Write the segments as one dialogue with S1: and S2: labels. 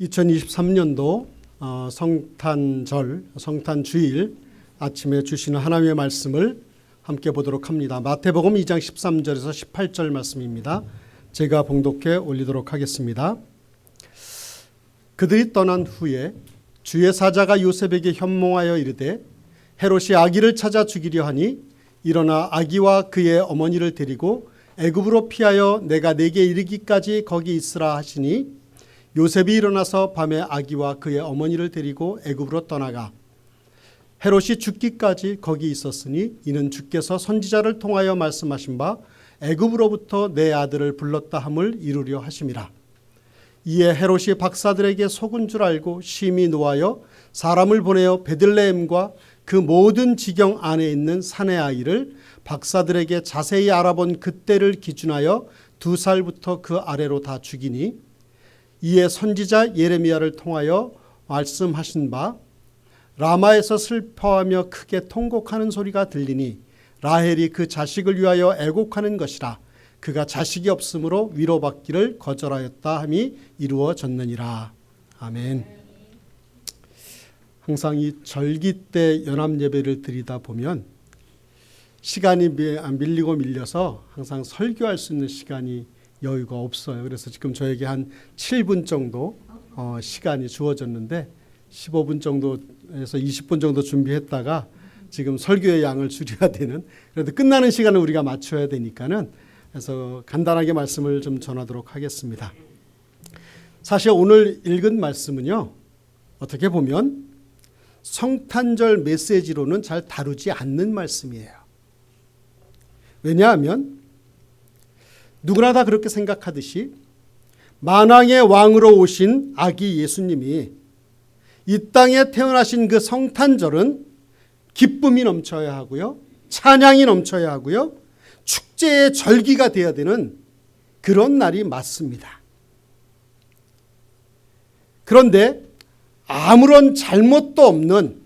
S1: 2023년도 어, 성탄절, 성탄 주일 아침에 주시는 하나님의 말씀을 함께 보도록 합니다. 마태복음 2장 13절에서 18절 말씀입니다. 제가 봉독해 올리도록 하겠습니다. 그들이 떠난 후에 주의 사자가 요셉에게 현몽하여 이르되 헤롯이 아기를 찾아 죽이려 하니 일어나 아기와 그의 어머니를 데리고 애굽으로 피하여 내가 내게 이르기까지 거기 있으라 하시니 요셉이 일어나서 밤에 아기와 그의 어머니를 데리고 애굽으로 떠나가 헤롯이 죽기까지 거기 있었으니 이는 주께서 선지자를 통하여 말씀하신 바 애굽으로부터 내 아들을 불렀다 함을 이루려 하심이라. 이에 헤롯이 박사들에게 속은 줄 알고 심히 노하여 사람을 보내어 베들레헴과 그 모든 지경 안에 있는 사내 아이를 박사들에게 자세히 알아본 그때를 기준하여 두 살부터 그 아래로 다 죽이니 이에 선지자 예레미야를 통하여 말씀하신 바 라마에서 슬퍼하며 크게 통곡하는 소리가 들리니 라헬이 그 자식을 위하여 애곡하는 것이라 그가 자식이 없으므로 위로받기를 거절하였다 함이 이루어졌느니라 아멘. 항상 이 절기 때 연합 예배를 드리다 보면 시간이 밀리고 밀려서 항상 설교할 수 있는 시간이 여유가 없어요. 그래서 지금 저에게 한 7분 정도 어, 시간이 주어졌는데 15분 정도에서 20분 정도 준비했다가 지금 설교의 양을 줄여야 되는 그래도 끝나는 시간을 우리가 맞춰야 되니까는 그래서 간단하게 말씀을 좀 전하도록 하겠습니다. 사실 오늘 읽은 말씀은요. 어떻게 보면 성탄절 메시지로는 잘 다루지 않는 말씀이에요. 왜냐하면 누구나 다 그렇게 생각하듯이 만왕의 왕으로 오신 아기 예수님이 이 땅에 태어나신 그 성탄절은 기쁨이 넘쳐야 하고요. 찬양이 넘쳐야 하고요. 축제의 절기가 되어야 되는 그런 날이 맞습니다. 그런데 아무런 잘못도 없는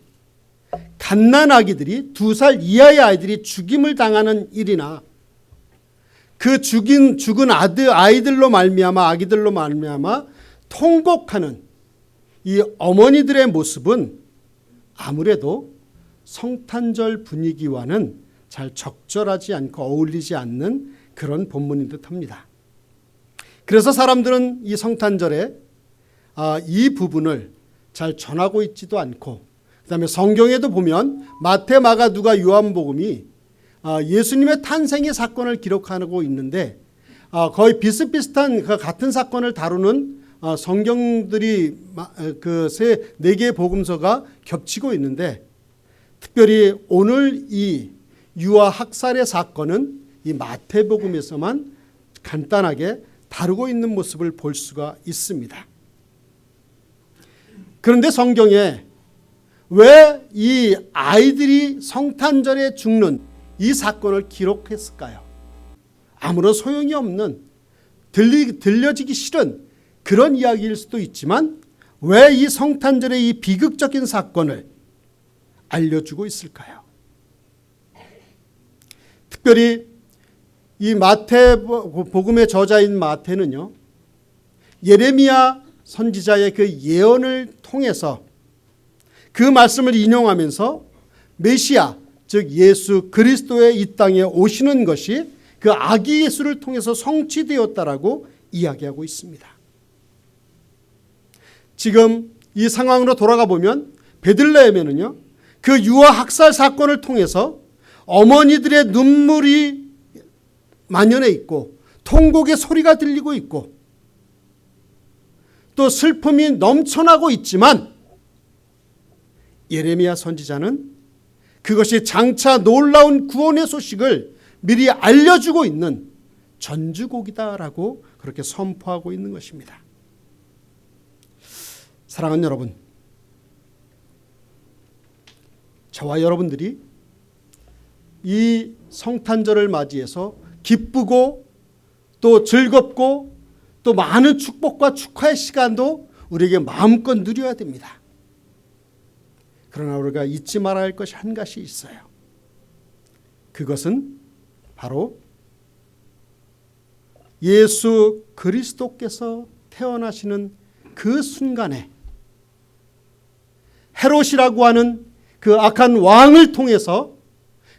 S1: 갓난 아기들이 두 살 이하의 아이들이 죽임을 당하는 일이나 그 죽인 죽은 아들 아이들로 말미암아 아기들로 말미암아 통곡하는 이 어머니들의 모습은 아무래도 성탄절 분위기와는 잘 적절하지 않고 어울리지 않는 그런 본문인 듯합니다. 그래서 사람들은 이 성탄절에 아, 이 부분을 잘 전하고 있지도 않고 그다음에 성경에도 보면 마태, 마가, 누가, 요한복음이 예수님의 탄생의 사건을 기록하고 있는데 거의 비슷비슷한 그 같은 사건을 다루는 성경들이 그세네 개의 복음서가 겹치고 있는데 특별히 오늘 이 유아 학살의 사건은 이 마태복음에서만 간단하게 다루고 있는 모습을 볼 수가 있습니다. 그런데 성경에 왜 이 아이들이 성탄절에 죽는 이 사건을 기록했을까요? 아무런 소용이 없는 들리, 들려지기 싫은 그런 이야기일 수도 있지만 왜 이 성탄절의 이 비극적인 사건을 알려주고 있을까요? 특별히 이 마태 복음의 저자인 마태는요. 예레미야 선지자의 그 예언을 통해서 그 말씀을 인용하면서 메시아 즉 예수 그리스도의 이 땅에 오시는 것이 그 아기 예수를 통해서 성취되었다라고 이야기하고 있습니다. 지금 이 상황으로 돌아가 보면 베들레헴에는요. 그 유아 학살 사건을 통해서 어머니들의 눈물이 만연해 있고 통곡의 소리가 들리고 있고 또 슬픔이 넘쳐나고 있지만 예레미야 선지자는 그것이 장차 놀라운 구원의 소식을 미리 알려주고 있는 전주곡이다라고 그렇게 선포하고 있는 것입니다. 사랑하는 여러분, 저와 여러분들이 이 성탄절을 맞이해서 기쁘고 또 즐겁고 또 많은 축복과 축하의 시간도 우리에게 마음껏 누려야 됩니다. 그러나 우리가 잊지 말아야 할 것이 한 가지 있어요. 그것은 바로 예수 그리스도께서 태어나시는 그 순간에 헤롯이라고 하는 그 악한 왕을 통해서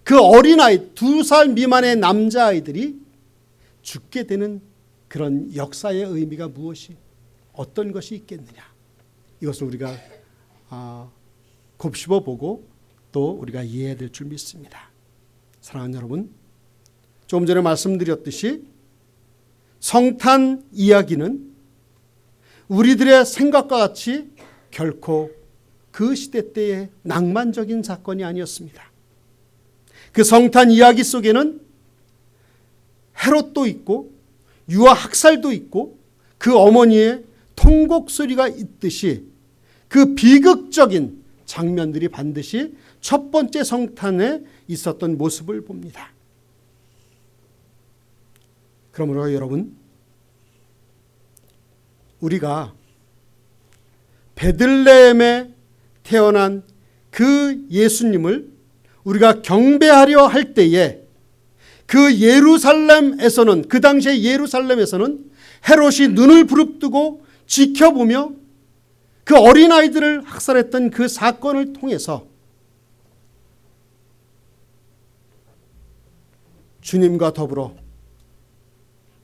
S1: 그 어린아이 두 살 미만의 남자아이들이 죽게 되는 그런 역사의 의미가 무엇이 어떤 것이 있겠느냐 이것을 우리가 아, 곱씹어 보고 또 우리가 이해해야 될 줄 믿습니다. 사랑하는 여러분 조금 전에 말씀드렸듯이 성탄 이야기는 우리들의 생각과 같이 결코 그 시대 때의 낭만적인 사건이 아니었습니다. 그 성탄 이야기 속에는 헤롯도 있고 유아 학살도 있고 그 어머니의 통곡 소리가 있듯이 그 비극적인 장면들이 반드시 첫 번째 성탄에 있었던 모습을 봅니다. 그러므로 여러분 우리가 베들레헴에 태어난 그 예수님을 우리가 경배하려 할 때에 그 예루살렘에서는 그 당시에 예루살렘에서는 헤롯이 눈을 부릅뜨고 지켜보며 그 어린아이들을 학살했던 그 사건을 통해서 주님과 더불어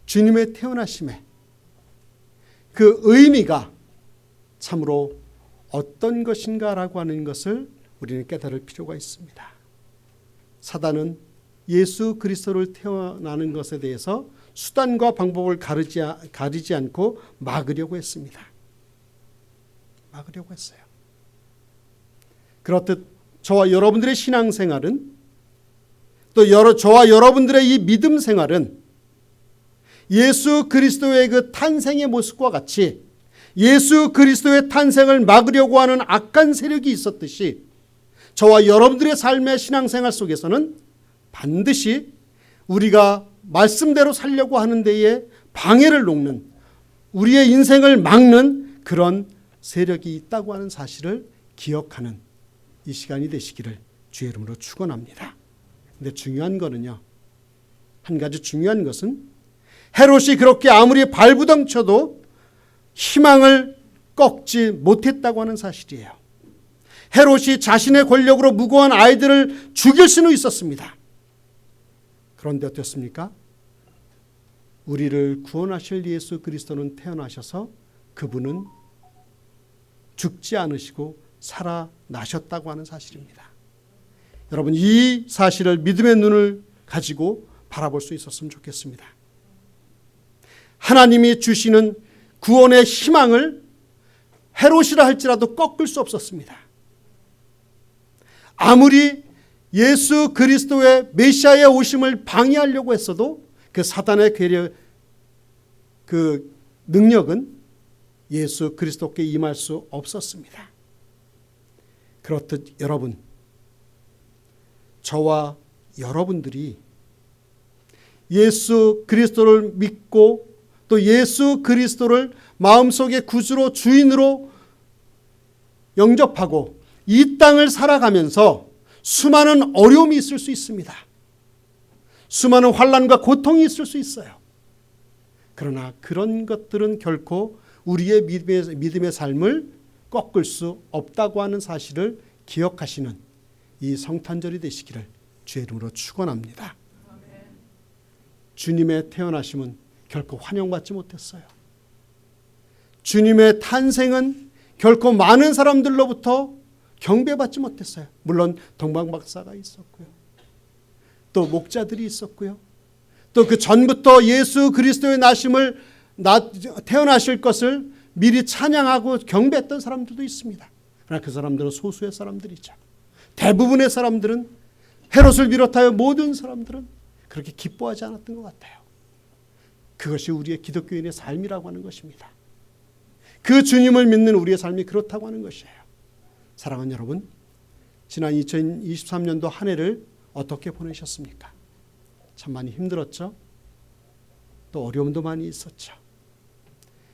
S1: 주님의 태어나심에 그 의미가 참으로 어떤 것인가라고 하는 것을 우리는 깨달을 필요가 있습니다. 사단은 예수 그리스도를 태어나는 것에 대해서 수단과 방법을 가르지, 가리지 않고 막으려고 했습니다. 막으려고 했어요. 그렇듯 저와 여러분들의 신앙생활은 또 여러, 저와 여러분들의 이 믿음 생활은 예수 그리스도의 그 탄생의 모습과 같이 예수 그리스도의 탄생을 막으려고 하는 악한 세력이 있었듯이 저와 여러분들의 삶의 신앙생활 속에서는 반드시 우리가 말씀대로 살려고 하는 데에 방해를 놓는 우리의 인생을 막는 그런 세력이 있다고 하는 사실을 기억하는 이 시간이 되시기를 주의 이름으로 축원합니다. 근데 중요한 거는요. 한 가지 중요한 것은 헤롯이 그렇게 아무리 발부덩쳐도 희망을 꺾지 못했다고 하는 사실이에요. 헤롯이 자신의 권력으로 무고한 아이들을 죽일 수는 있었습니다. 그런데 어떻습니까? 우리를 구원하실 예수 그리스도는 태어나셔서 그분은 죽지 않으시고 살아나셨다고 하는 사실입니다. 여러분 이 사실을 믿음의 눈을 가지고 바라볼 수 있었으면 좋겠습니다. 하나님이 주시는 구원의 희망을 헤롯이라 할지라도 꺾을 수 없었습니다. 아무리 예수 그리스도의 메시아의 오심을 방해하려고 했어도 그 사단의 괴력 그 능력은 예수 그리스도께 임할 수 없었습니다. 그렇듯 여러분 저와 여러분들이 예수 그리스도를 믿고 또 예수 그리스도를 마음속의 구주로 주인으로 영접하고 이 땅을 살아가면서 수많은 어려움이 있을 수 있습니다. 수많은 환란과 고통이 있을 수 있어요. 그러나 그런 것들은 결코 우리의 믿음의, 믿음의 삶을 꺾을 수 없다고 하는 사실을 기억하시는 이 성탄절이 되시기를 주의 이름으로 축원합니다. 주님의 태어나심은 결코 환영받지 못했어요. 주님의 탄생은 결코 많은 사람들로부터 경배받지 못했어요. 물론 동방 박사가 있었고요. 또 목자들이 있었고요. 또 그 전부터 예수 그리스도의 나심을 태어나실 것을 미리 찬양하고 경배했던 사람들도 있습니다. 그러나 그 사람들은 소수의 사람들이죠. 대부분의 사람들은 헤롯을 비롯하여 모든 사람들은 그렇게 기뻐하지 않았던 것 같아요. 그것이 우리의 기독교인의 삶이라고 하는 것입니다. 그 주님을 믿는 우리의 삶이 그렇다고 하는 것이에요. 사랑하는 여러분, 지난 2023년도 한 해를 어떻게 보내셨습니까? 참 많이 힘들었죠? 또 어려움도 많이 있었죠.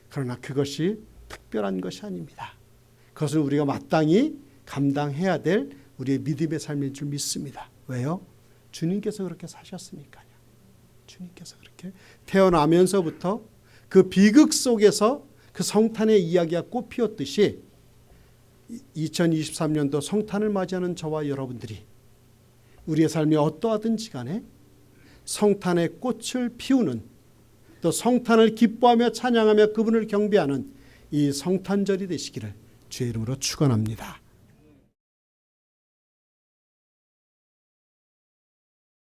S1: 그러나 그것이 특별한 것이 아닙니다. 그것은 우리가 마땅히 감당해야 될 우리의 믿음의 삶일 줄 믿습니다. 왜요? 주님께서 그렇게 사셨으니까요. 주님께서 그렇게 태어나면서부터 그 비극 속에서 그 성탄의 이야기가 꽃 피웠듯이 2023년도 성탄을 맞이하는 저와 여러분들이 우리의 삶이 어떠하든지 간에 성탄의 꽃을 피우는 또 성탄을 기뻐하며 찬양하며 그분을 경배하는 이 성탄절이 되시기를 주의 이름으로 축원합니다.